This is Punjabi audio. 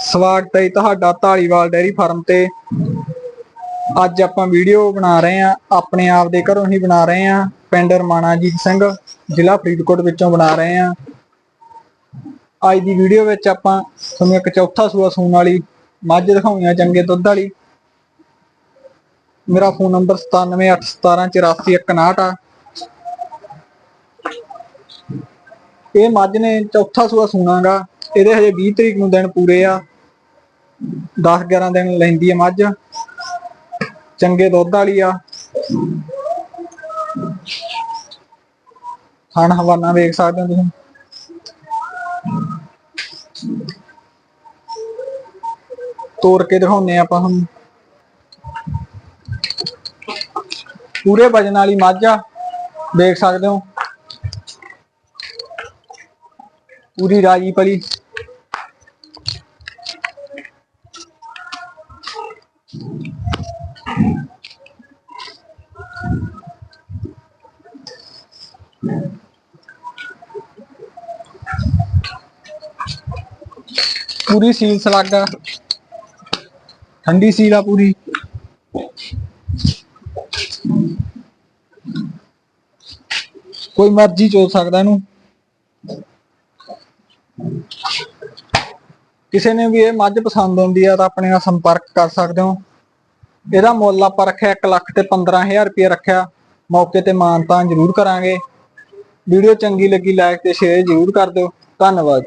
ਸਵਾਗਤ ਹੈ ਜੀ ਤੁਹਾਡਾ ਢਾਲੀਵਾਲ ਡੈਰੀ ਫਾਰਮ ਤੇ। ਅੱਜ ਆਪਾਂ ਵੀਡੀਓ ਬਣਾ ਰਹੇ ਆ ਆਪਣੇ ਆਪ ਦੇ ਘਰੋਂ ਹੀ ਬਣਾ ਰਹੇ ਆ ਪਿੰਡ ਰਮਾਣਾਜੀਤ ਸਿੰਘ, ਜ਼ਿਲ੍ਹਾ ਫਰੀਦਕੋਟ ਵਿੱਚੋਂ ਬਣਾ ਰਹੇ ਆ ਅੱਜ ਦੀ ਵੀਡੀਓ ਵਿੱਚ ਆਪਾਂ ਤੁਹਾਨੂੰ ਇੱਕ ਚੌਥਾ ਸੂਆ ਸੂਣ ਵਾਲੀ, ਮੱਝ ਦਿਖਾਉਣੀ ਆ ਚੰਗੇ ਦੁੱਧ ਵਾਲੀ। ਮੇਰਾ ਫੋਨ ਨੰਬਰ 9781744159 ਆ। ਇਹ ਮੱਝ ਨੇ ਚੌਥਾ ਸੂਆ ਸੂਣਾਗਾ। ਇਹਦੇ ਹਜੇ 20 ਤਰੀਕ ਨੂੰ ਦਿਨ ਪੂਰੇ ਆ। 10 11 ਦਿਨ ਲੈਂਦੀ ਆ ਮੱਝ। ਚੰਗੇ ਦੁੱਧ ਵਾਲੀ ਆ। ਖਾਣ ਹਵਾਨਾ ਵੇਖ ਸਕਦੇ ਹੋ ਤੁਸੀਂ। ਤੋੜ ਕੇ ਦਿਖਾਉਨੇ ਆਪਾਂ ਹੁਣ ਪੂਰੇ ਵਜਨ ਵਾਲੀ ਮੱਝ ਆ। ਦੇਖ ਸਕਦੇ ਹੋ। ਪੂਰੀ ਰਾਜੀ ਪਲੀ। ਪੂਰੀ ਸੀਲ ਸਲਾਗਾ ਠੰਡੀ ਸੀਲ ਆ ਪੂਰੀ। ਕੋਈ ਮਰਜ਼ੀ ਚੋ ਸਕਦਾ ਇਹਨੂੰ। ਕਿਸੇ ਨੇ ਵੀ ਇਹ ਮੱਝ ਪਸੰਦ ਆਉਂਦੀ ਆ ਤਾਂ ਆਪਣੇ ਨਾਲ ਸੰਪਰਕ ਕਰ ਸਕਦੇ ਹੋ। ਇਹਦਾ ਮੁੱਲ ਆਪਾਂ ਰੱਖਿਆ 1 ਲੱਖ ਤੇ 15000 ਰੁਪਏ ਰੱਖਿਆ। ਮੌਕੇ ਤੇ ਮਾਨਤਾਨ ਜ਼ਰੂਰ ਕਰਾਂਗੇ। ਵੀਡੀਓ ਚੰਗੀ ਲੱਗੀ ਲਾਈਕ ਤੇ ਸ਼ੇਅਰ ਜ਼ਰੂਰ ਕਰ ਦਿਓ। ਧੰਨਵਾਦ।